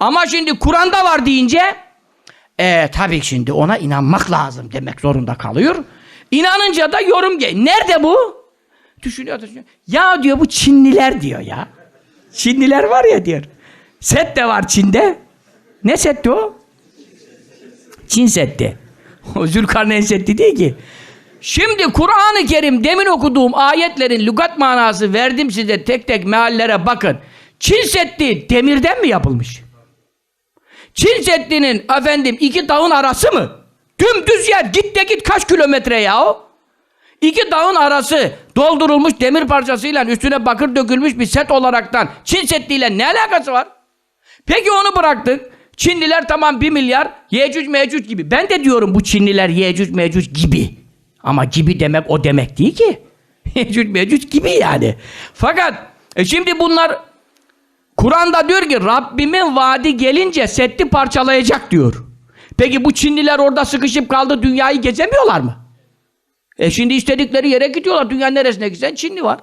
Ama şimdi Kur'an'da var deyince e, tabii şimdi ona inanmak lazım demek zorunda kalıyor. İnanınca da yorum gel. Nerede bu? Düşünüyor, düşünüyor. Ya diyor bu Çinliler diyor ya. Çinliler var ya diyor. Set de var Çin'de. Ne setti o? Çin setti. O Zülkarneyn setti değil ki. Şimdi Kur'an-ı Kerim demin okuduğum ayetlerin lügat manası verdim size tek tek meallere bakın. Çin Seddi demirden mi yapılmış? Çin Seddi'nin efendim iki dağın arası mı? Dümdüz yer git de git kaç kilometre ya o? İki dağın arası doldurulmuş demir parçasıyla üstüne bakır dökülmüş bir set olaraktan Çin Seddi ile ne alakası var? Peki onu bıraktık. Çinliler tamam bir milyar Yecüc Mecüc gibi. Ben de diyorum bu Çinliler Yecüc Mecüc gibi. Ama gibi demek o demek değil ki. Yecüc Mecüc gibi yani. Fakat e şimdi bunlar Kur'an'da diyor ki Rabbimin vaadi gelince setti parçalayacak diyor. Peki bu Çinliler orada sıkışıp kaldı dünyayı gezemiyorlar mı? E şimdi istedikleri yere gidiyorlar. Dünyanın neresine gitsen Çinli var.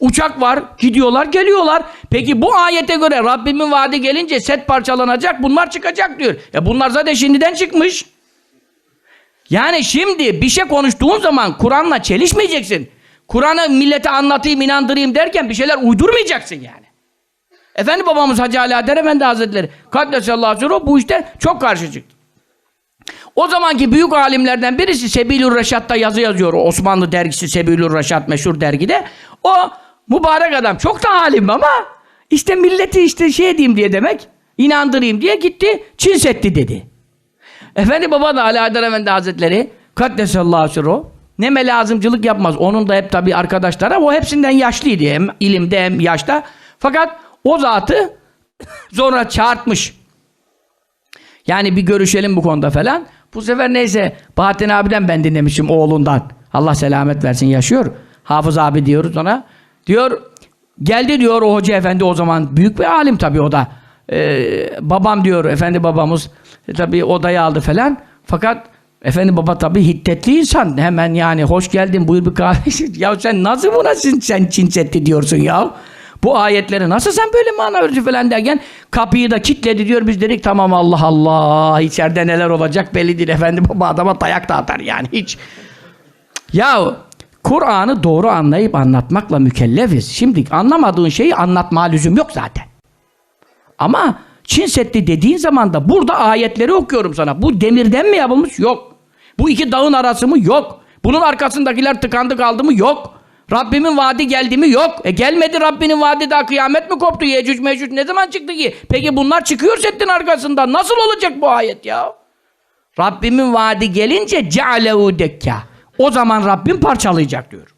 Uçak var, gidiyorlar, geliyorlar. Peki bu ayete göre Rabbimin vaadi gelince set parçalanacak, bunlar çıkacak diyor. E bunlar zaten şimdiden çıkmış. Yani şimdi bir şey konuştuğun zaman Kur'an'la çelişmeyeceksin. Kur'an'ı millete anlatayım, inandırayım derken bir şeyler uydurmayacaksın yani. Efendi babamız Hacı Ali Adem Efendi Hazretleri Kaddesallahu aleyhi bu işte çok karşı çıktı. O zamanki büyük alimlerden birisi Sebilür Reşat'ta yazı yazıyor. Osmanlı dergisi Sebilür Reşat meşhur dergide. O mübarek adam çok da alim ama işte milleti işte şey diyeyim diye demek inandırayım diye gitti Çin Seddi dedi. Efendi baba da Ali Adem Efendi Hazretleri Kaddesallahu aleyhi ne melazımcılık yapmaz. Onun da hep tabii arkadaşları o hepsinden yaşlıydı hem ilimde hem yaşta. Fakat o zatı sonra çağırtmış. Yani bir görüşelim bu konuda falan. Bu sefer neyse Bahattin abiden ben dinlemişim oğlundan. Allah selamet versin yaşıyor. Hafız abi diyoruz ona. Diyor geldi diyor o hoca efendi o zaman büyük bir alim tabii o da. Ee, babam diyor efendi babamız e, tabii odayı aldı falan. Fakat efendi baba tabii hiddetli insan. Hemen yani hoş geldin buyur bir kahve. ya sen nasıl buna sen, sen Çin Seddi diyorsun ya? Bu ayetleri nasıl sen böyle mana verici falan derken kapıyı da kilitledi diyor. Biz dedik tamam Allah Allah içeride neler olacak belli değil efendim baba adama dayak da atar yani hiç. Ya Kur'an'ı doğru anlayıp anlatmakla mükellefiz. Şimdi anlamadığın şeyi anlatma lüzum yok zaten. Ama Çin Seddi dediğin zaman da burada ayetleri okuyorum sana. Bu demirden mi yapılmış? Yok. Bu iki dağın arası mı? Yok. Bunun arkasındakiler tıkandı kaldı mı? Yok. Rabbimin vaadi geldi mi? Yok. E gelmedi Rabbinin vaadi daha kıyamet mi koptu? Yecüc mecüc ne zaman çıktı ki? Peki bunlar çıkıyor settin arkasından. Nasıl olacak bu ayet ya? Rabbimin vaadi gelince cealehu dekka. O zaman Rabbim parçalayacak diyor.